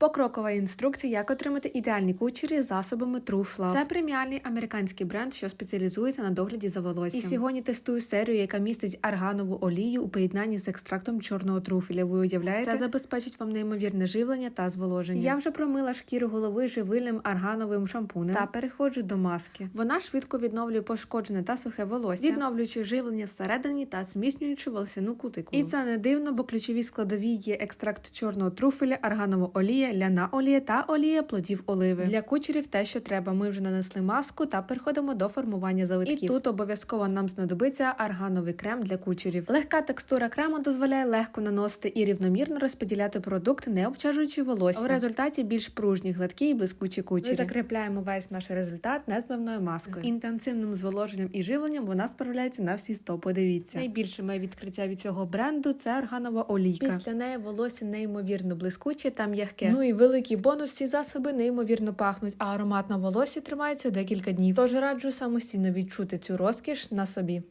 Покрокова інструкція, як отримати ідеальні кучері з засобами True. Це преміальний американський бренд, що спеціалізується на догляді за волоссям. І сьогодні тестую серію, яка містить арганову олію у поєднанні з екстрактом чорного труфеля. Ви уявляєте? Це забезпечить вам неймовірне живлення та зволоження. Я вже промила шкіру голови живильним аргановим шампунем та переходжу до маски. Вона швидко відновлює пошкоджене та сухе волосся, відновлюючи живлення всередині та зміцнюючи волосяну кутикулу. І це не дивно, бо ключові складові є екстракт чорного труфеля, арганова олія, ляна олія та олія плодів оливи. Для кучерів те, що треба. Ми вже нанесли маску та переходимо до формування завитків. І тут обов'язково нам знадобиться аргановий крем для кучерів. Легка текстура крему дозволяє легко наносити і рівномірно розподіляти продукт, не обчажуючи волосся. В результаті більш пружні, гладкі і блискучі кучері. Ми закріпляємо весь наш результат незмивною маскою. З інтенсивним зволоженням і живленням вона справляється на всі 100. Подивіться. Найбільше моє відкриття від цього бренду це арганова олійка. Після неї волосся неймовірно блискуче та м'яке. Ну і великий бонус ці засоби неймовірно пахнуть, а аромат на волосі тримається декілька днів. Тож раджу самостійно відчути цю розкіш на собі.